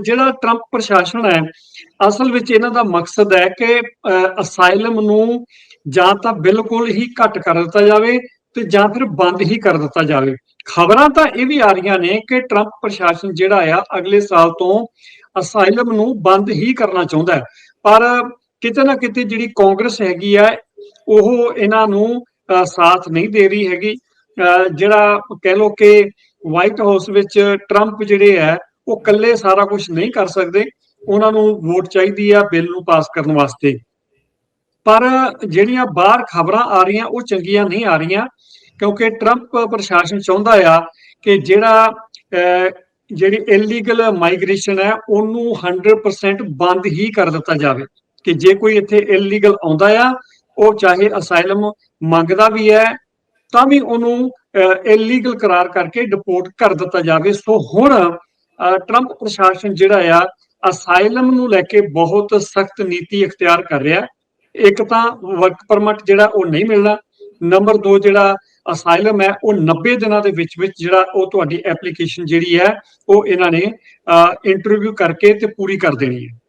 ਜਿਹੜਾ ਟਰੰਪ ਪ੍ਰਸ਼ਾਸਨ ਹੈ ਅਸਲ ਵਿੱਚ ਇਹਨਾਂ ਦਾ ਮਕਸਦ ਹੈ ਕਿ ਅਸਾਈਲਮ ਨੂੰ ਜਾਂ ਤਾਂ ਬਿਲਕੁਲ ਹੀ ਘੱਟ ਕਰ ਦਿੱਤਾ ਜਾਵੇ ਤੇ ਜਾਂ ਫਿਰ ਬੰਦ ਹੀ ਕਰ ਦਿੱਤਾ ਜਾਵੇ। ਖਬਰਾਂ ਤਾਂ ਇਹ ਵੀ ਆ ਰਹੀਆਂ ਨੇ ਕਿ ਟਰੰਪ ਪ੍ਰਸ਼ਾਸਨ ਜਿਹੜਾ ਆ ਅਗਲੇ ਸਾਲ ਤੋਂ ਅਸਾਈਲਮ ਨੂੰ ਬੰਦ ਹੀ ਕਰਨਾ ਚਾਹੁੰਦਾ ਹੈ। ਪਰ ਕਿਤੇ ਨਾ ਕਿਤੇ ਜਿਹੜੀ ਕਾਂਗਰਸ ਹੈਗੀ ਆ ਉਹ ਇਹਨਾਂ ਨੂੰ ਅਹ, ਸਾਥ ਨਹੀਂ ਦੇ ਰਹੀ ਹੈਗੀ। ਅਹ, ਜਿਹੜਾ ਕਹਿ ਲੋ ਕਿ ਵਾਈਟ ਹਾਊਸ ਵਿੱਚ ਟਰੰਪ ਜਿਹੜੇ ਹੈ ਉਹ ਇਕੱਲੇ ਸਾਰਾ ਕੁਝ ਨਹੀਂ ਕਰ ਸਕਦੇ। ਉਹਨਾਂ ਨੂੰ ਵੋਟ ਚਾਹੀਦੀ ਆ ਬਿੱਲ ਨੂੰ ਪਾਸ ਕਰਨ ਵਾਸਤੇ। ਪਰ ਜਿਹੜੀਆਂ ਬਾਹਰ ਖਬਰਾਂ ਆ ਰਹੀਆਂ, ਉਹ ਚੰਗੀਆਂ ਨਹੀਂ ਆ ਰਹੀਆਂ। ਕਿਉਂਕਿ ਟਰੰਪ ਪ੍ਰਸ਼ਾਸਨ ਚਾਹੁੰਦਾ ਆ ਕਿ ਜਿਹੜਾ ਜਿਹੜੀ ਇਲੀਗਲ ਮਾਈਗ੍ਰੇਸ਼ਨ ਹੈ, ਉਹਨੂੰ 100% ਬੰਦ ਹੀ ਕਰ ਦਿੱਤਾ ਜਾਵੇ। ਕਿ ਜੇ ਕੋਈ ਇੱਥੇ ਇਲੀਗਲ ਆਉਂਦਾ ਆ, ਉਹ ਚਾਹੇ ਅਸਾਈਲਮ ਮੰਗਦਾ ਵੀ ਹੈ, ਤਾਂ ਵੀ ਉਹਨੂੰ ਇਲੀਗਲ ਕਰਾਰ ਕਰਕੇ ਡਿਪੋਰਟ ਕਰ ਦਿੱਤਾ ਜਾਵੇ। ਸੋ ਹੁਣ ਟਰੰਪ ਪ੍ਰਸ਼ਾਸਨ ਜਿਹੜਾ ਆ ਅਸਾਈਲਮ ਨੂੰ ਲੈ ਕੇ ਬਹੁਤ ਸਖਤ ਨੀਤੀ ਇਖਤਿਆਰ ਕਰ ਰਿਹਾ। ਇੱਕ ਤਾਂ ਵਰਕ ਪਰਮਿਟ ਜਿਹੜਾ ਉਹ ਨਹੀਂ ਮਿਲਣਾ। ਨੰਬਰ 2 ਜਿਹੜਾ ਅਸਾਈਲਮ ਹੈ, ਉਹ 90 ਦਿਨਾਂ ਦੇ ਵਿੱਚ ਵਿੱਚ ਜਿਹੜਾ ਉਹ ਤੁਹਾਡੀ ਐਪਲੀਕੇਸ਼ਨ ਜਿਹੜੀ ਹੈ, ਉਹ ਇਹਨਾਂ ਨੇ ਇੰਟਰਵਿਊ ਕਰਕੇ ਤੇ ਪੂਰੀ ਕਰ ਦੇਣੀ ਹੈ।